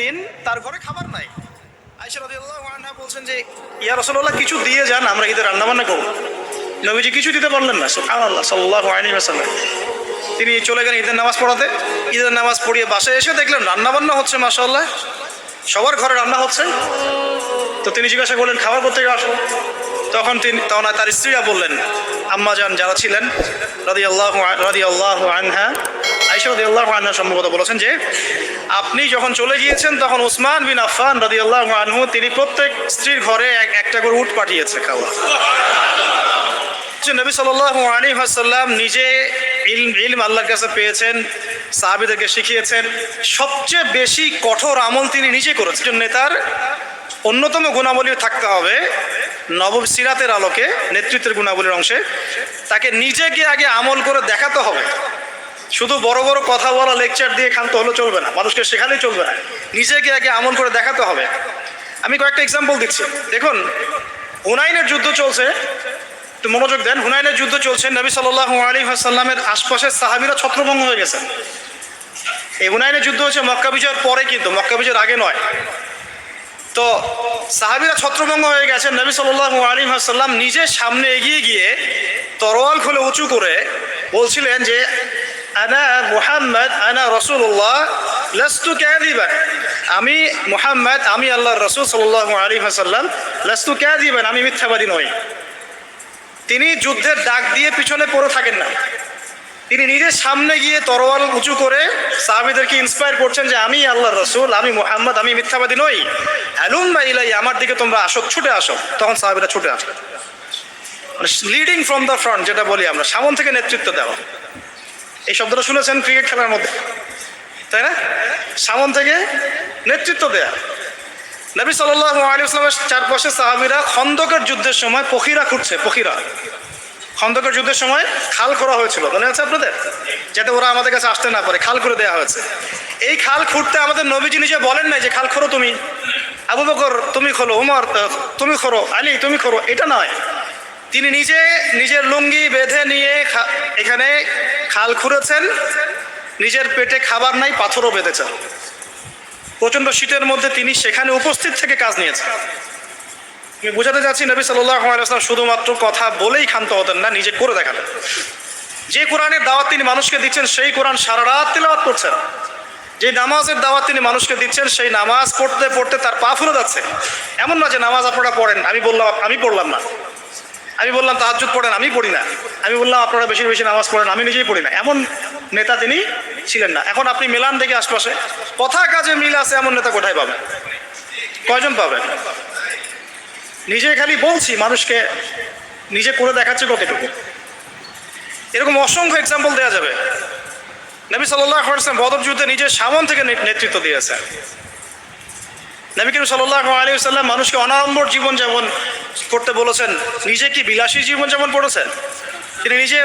দিন তার ঘরে খাবার নাই। আয়সা রাদিয়াল্লাহু আনহা বলছেন যে, ইয়া রাসূলুল্লাহ, কিছু দিয়ে যান, আমরা ঈদের রান্না বান্না করব। নবীজি কিছু দিতে পারলেন না, সুবহানাল্লাহ, সাল্লাল্লাহু আলাইহি ওয়াসাল্লাম। তিনি চলে গেলেন ঈদের নামাজ পড়াতে। ঈদের নামাজ পড়িয়ে বাসায় এসে দেখলেন রান্না বান্না হচ্ছে, মাশাআল্লাহ। সবার ঘরে রান্না হচ্ছে। তো তিনি জিজ্ঞাসা করলেন, খাবার করতে আসো তখন তিনি, তখন তার স্ত্রীরা বললেন, আম্মা যান, যারা ছিলেন রাদি আল্লাহ রাদি আল্লাহ আনহা আইসা আল্লাহ আনহা সম্ভবত বলেছেন যে, আপনি যখন চলে গিয়েছেন, তখন উসমান বিন আফফান রাদি আল্লাহ আনহু, তিনি প্রত্যেক স্ত্রীর ঘরে এক- একটা করে উট পাঠিয়েছে খাওয়া। নবী আলাইহি ওয়াসাল্লাম নিজে ইলম ইলম আল্লাহর কাছে পেয়েছেন, সাহাবীদেরকে শিখিয়েছেন। সবচেয়ে বেশি কঠোর আমল তিনি নিজে করেছেন। নেতার অন্যতম গুণাবলী থাকতে হবে, নবম সিরাতের আলোকে, নেতৃত্বের গুণাবলীর অংশে। তাকে নিজেকে আগে আমল করে দেখাতে হবে। শুধু বড় বড় কথা বলা লেকচার দিয়ে ক্ষান্ত হলে চলবে না। মানুষকে শেখালেই চলবে না। নিজেকে আগে আমল করে দেখাতে হবে। আমি কয়েকটা এক্সাম্পল দিচ্ছি। দেখুন, হুনাইনের যুদ্ধ চলছে। একটু মনোযোগ দেন। হুনাইনের যুদ্ধ চলছে, নবী সাল্লাল্লাহু আলাইহি ওয়াসাল্লামের আশপাশের সাহাবিরা ছত্রভঙ্গ হয়ে গেছেন এই হুনাইনের যুদ্ধ হচ্ছে মক্কা বিজয়ের পরে কিন্তু, মক্কা বিজয়ের আগে নয়। তো সাহাবিরা ছত্রভঙ্গ হয়ে গেছেন নবী সাল্লাল্লাহু আলাইহি ওয়াসাল্লাম নিজে সামনে এগিয়ে গিয়ে তরোয়াল খুলে উঁচু করে বলছিলেন যে আনা মুহাম্মদ, আনা রসুল্লাহ লাস্তু কাযিবান। আমি মুহাম্মদ, আমি আল্লাহর রসুল সাল্লাল্লাহু আলাইহি ওয়াসাল্লাম, লাস্তু কাযিবান, আমি মিথ্যাবাদী নই। তিনি যুদ্ধের ডাক দিয়ে পিছনে পড়ে থাকেন না। তিনি নিজের সামনে গিয়ে তরোয়াল উঁচু করে সাহাবিদেরকে ইন্সপায়ার করছেন যে আমি আল্লাহর রসুল, আমি মোহাম্মদ, আমি মিথ্যাবাদী নই। হ্যালুম বা ইলাই আমার দিকে তোমরা আসো, ছুটে আসো। তখন সাহাবিরা ছুটে আসো লিডিং ফ্রম দ্য ফ্রন্ট যেটা বলি আমরা, সামন থেকে নেতৃত্ব দেওয়া। এই শব্দটা শুনেছেন ক্রিকেট খেলার মধ্যে। তাই না? সামন থেকে নেতৃত্ব দেয়া। নবী সাল্লাহ আলী চারপাশে সাহাবিরা খন্দকের যুদ্ধের সময় পখিরা খুঁড়ছে পখিরা খন্দকের যুদ্ধের সময় খাল করা হয়েছিল। মনে আছে আপনাদের? যাতে ওরা আমাদের কাছে আসতে না পারে, খাল করে দেওয়া হয়েছে। এই খাল খুঁড়তে আমাদের নবীজি নিজে বলেন নাই যে, খাল খোরো তুমি। আবু বকর, তুমি খোলো, উমর তুমি খোরো আলী, তুমি খোরো এটা নয়। তিনি নিজে নিজের লুঙ্গি বেঁধে নিয়ে এখানে খাল খুঁড়েছেন, নিজের পেটে খাবার নাই, পাথরও বেঁধেছেন। প্রচণ্ড শীতের মধ্যে তিনি সেখানে উপস্থিত থেকে কাজ নিয়েছেন। আমি বোঝাতে যাচ্ছি নবী আলাইসলাম শুধুমাত্র কথা বলেই ক্ষান্ত হতেন না, নিজে করে দেখাতেন। যে কোরআনের দাওয়াত তিনি মানুষকে দিচ্ছেন, সেই কোরআন সারা রাত তেলাওয়াত করছেন। যে নামাজের দাওয়াত তিনি মানুষকে দিচ্ছেন, সেই নামাজ পড়তে পড়তে তার পা ফুলে যাচ্ছে। এমন না যে নামাজ আপনারা পড়েন, আমি বললাম, আমি পড়লাম না। আমি বললাম তাহাজুদ পড়েন, আমি পড়ি না। আমি বললাম, আপনারা বেশি বেশি নামাজ পড়েন, আমি নিজেই পড়ি না। এমন নেতা তিনি ছিলেন না। এখন আপনি মেলান দেখে আশপাশে, কথা কাজে মিল আছে, এমন নেতা কোথায় পাবেন? কয়জন পাবেন? নিজে খালি বলছি, মানুষকে নিজে করে দেখাচ্ছে কতটুকু? এরকম অসংখ্য এক্সাম্পল দেওয়া যাবে। নবী সাল্লাহ বদর যুদ্ধে নিজের সামন থেকে নেতৃত্ব দিয়েছেন। নবী করিম সাল্লাহ আলী সাল্লাম মানুষকে অনাড়ম্বর জীবন যেমন করতে বলেছেন। নিজে কি বিলাসী জীবন যেমন পড়েছেন তিনি নিজে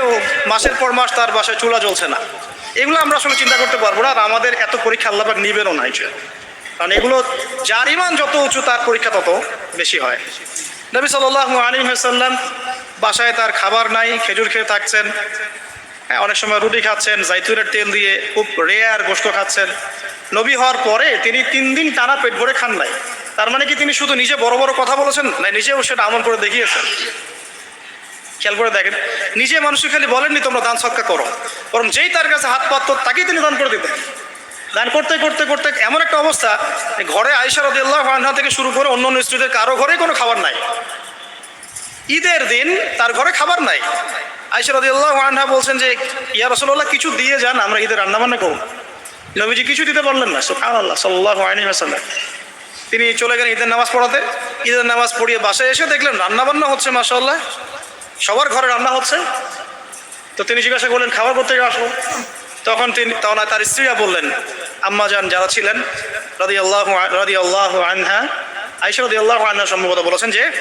মাসের পর মাস তার বাসায় চুলা জ্বলছে না। এগুলো আমরা আসলে চিন্তা করতে পারব না আর আমাদের এত পরীক্ষা আল্লাপাক নিবেনও না কারণ এগুলো যার ইমান যত উঁচু, তার পরীক্ষা তত বেশি হয়। নবী সাল্লাহ আলী সাল্লাম বাসায় তার খাবার নাই, খেজুর খেয়ে থাকছেন। হ্যাঁ অনেক সময় রুটি খাচ্ছেন জাইতুনের তেল দিয়ে খুব রেয়ার গোস্ত খাচ্ছেন। নবী হওয়ার পরে তিনি তিন দিন টানা পেট ভরে খান নাই। তার মানে কি তিনি শুধু নিজে বড় বড় কথা বলেছেন না নিজেও সেটা আমল করে দেখিয়েছেন? খেয়াল করে দেখেন, নিজে মানুষকে খালি বলেননি তোমরা দান সৎকা করো। বরং যেই তার কাছে হাত পাত তাকেই তিনি দান করে দিতেন। দান করতে করতে করতে এমন একটা অবস্থা ঘরে আয়সা রদিয়াল্লাহ আনহা থেকে শুরু করে অন্য অন্য স্ত্রীদের কারও ঘরে কোনো খাবার নাই। ঈদের দিন তার ঘরে খাবার নাই। আয়সা রদিয়াল্লাহ আনহা বলছেন যে, ইয়া রসল্লাহ কিছু দিয়ে যান, আমরা ঈদের রান্না বান্না করব। নবীজি কিছু দিতে পারলেন না সুখান আল্লাহ সাল্লাহ আলী আসাল্লাম তিনি চলে গেলেন ঈদের নামাজ পড়াতে। ঈদের নামাজ পড়িয়ে বাসায় এসে দেখলেন রান্না বান্না হচ্ছে মাসাল্লাহ সবার ঘরে রান্না হচ্ছে। তো তিনি জিজ্ঞাসা করলেন, খাবার করতে আসো তখন তিনি, তখন তার স্ত্রীরা বললেন, আম্মা যান, যারা ছিলেন রাদি আল্লাহ রাদি আল্লাহ আনহা আইসা রাদি আল্লাহ আনহা সম্ভবত বলেছেন যে,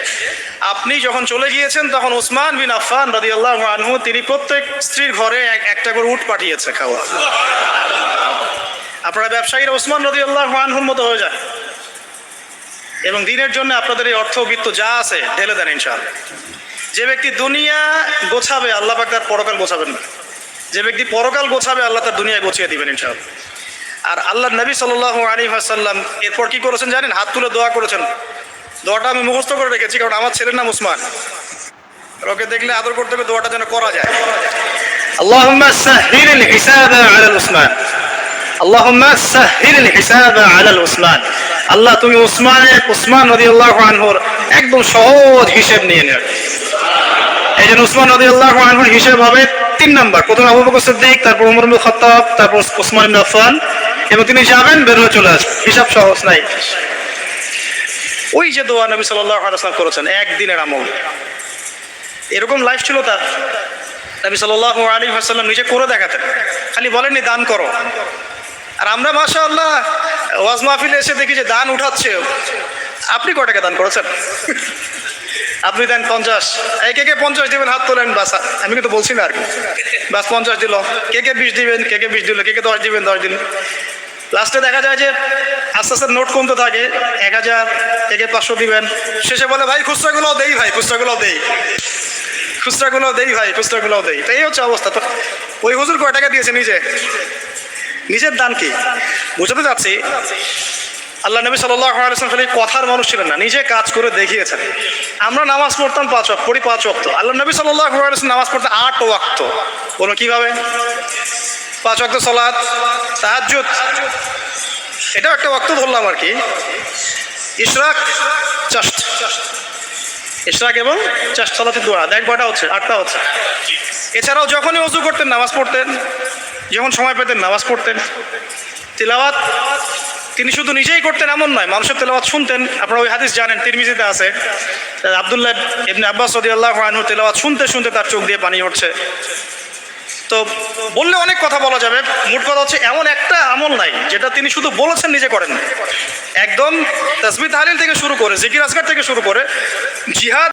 আপনি যখন চলে গিয়েছেন, তখন উসমান বিন আফফান রাদি আল্লাহ আনহু, তিনি প্রত্যেক স্ত্রীর ঘরে এক- একটা করে উট পাঠিয়েছে খাওয়া। আপনারা ব্যবসায়ীরা উসমান রদি আল্লাহ আনহুর মতো হয়ে যায় এবং দিনের জন্য আপনাদের এই অর্থ বিত্ত যা আছে, ঢেলে দেন ইনশাআল্লাহ। যে ব্যক্তি দুনিয়া গোছাবে, আল্লাহ পাক তার পরকাল গোছাবেন না। যে ব্যক্তি পরকাল গোছাবে, আল্লাহ তার দুনিয়ায় গোছিয়ে দিবেন ইনশাআল্লাহ। আর আল্লাহ নবী সাল্লাহ আলী আসাল্লাম এরপর কি করেছেন জানেন হাত তুলে দোয়া করেছেন দোয়াটা আমি মুখস্থ করে রেখেছি কারণ আমার ছেলের নাম উসমান আর ওকে দেখলে আদর করতে হবে দোয়াটা যেন করা যায় اللهم سهل الحساب على العثمان اللهم سهل الحساب على العثمان আল্লাহ তুমি উসমানের উসমান রাদিয়াল্লাহু আনহুর একদম সহজ হিসেব নিয়ে নেন এই জন্য উসমান রাদিয়াল্লাহু আনহুর হিসেব হবে তিন নাম্বার প্রথমে আবু বকর সিদ্দিক তারপর ওমর ইবনে খাত্তাব তারপর উসমান ইবনে আফফান এবং তিনি যাবেন বের হয়ে চলে আসবেন হিসাব সহজ নাই। ওই যে দোয়া নবী ওয়াসাল্লাম করেছেন, একদিনের আমল। এরকম লাইফ ছিল তার। নবী সাল্লাল্লাহু আলাইহি ওয়াসাল্লাম নিজে করে দেখাতেন। খালি বলেননি, দান করো। আর আমরা মাসা আল্লাহ ওয়াজ মাহফিলে এসে দেখি যে দান উঠাচ্ছে। আপনি কয় টাকা দান করেছেন? আপনি দেন পঞ্চাশ। এই কে কে পঞ্চাশ দিবেন, হাত তোলেন, বাস। আমি কিন্তু বলছি না আর কি। বাস পঞ্চাশ দিল। কে কে বিশ দিবেন, কে কে বিশ দিল, কে কে দশ দিবেন, দশ দিন লাস্টে দেখা যায় যে আস্তে আস্তে নোট কমতে থাকে, এক হাজার কে কে পাঁচশো দিবেন। শেষে বলে, ভাই, খুচরাগুলোও দেই, ভাই, খুচরাগুলোও দেই। খুচরাগুলোও দেই, ভাই, খুচরাগুলোও দেই। তো এই হচ্ছে অবস্থা। তো ওই হুজুর কয় টাকা দিয়েছে নিজে? নিজের দান কি? বুঝাতে চাচ্ছি, আল্লাহ নবী সাল্লাম খালি কথার মানুষ ছিলেন না, নিজে কাজ করে দেখিয়েছেন। আমরা নামাজ পড়তাম পাঁচ ওয়াক্ত, পড়ি পাঁচ ওয়াক্ত। আল্লাহ নবী সাল্লাম নামাজ পড়তে আট ওয়াক্ত। বলো কীভাবে? পাঁচ ওয়াক্ত সলাৎ তাহাজ্জুদ। এটাও একটা ওয়াক্ত ধরলাম আর কি। ইশরাক চাষ্ট ইশরাক এবং চাষ্ট সলাতে দোয়া। দেখ কটা হচ্ছে? আটটা হচ্ছে। এছাড়াও যখনই অজু করতেন, নামাজ পড়তেন, যখন সময় পেতেন, নামাজ পড়তেন। তিলাওয়াত তিনি শুধু নিজেই করতেন, এমন নয়, মানুষের তেলাওয়াত শুনতেন। আপনারা ওই হাদিস জানেন, তিরমিজিতে আছে। আবদুল্লাহ ইবনে আব্বাস সদিয়াল্লাহ আনহু তেলাওয়াত শুনতে শুনতে তার চোখ দিয়ে পানি উঠছে। তো বললে অনেক কথা বলা যাবে। মোট কথা হচ্ছে এমন একটা আমল নাই, যেটা তিনি শুধু বলেছেন, নিজে করেন একদম তসবি তাহলিল থেকে শুরু করে, জিকির আসগার থেকে শুরু করে, জিহাদ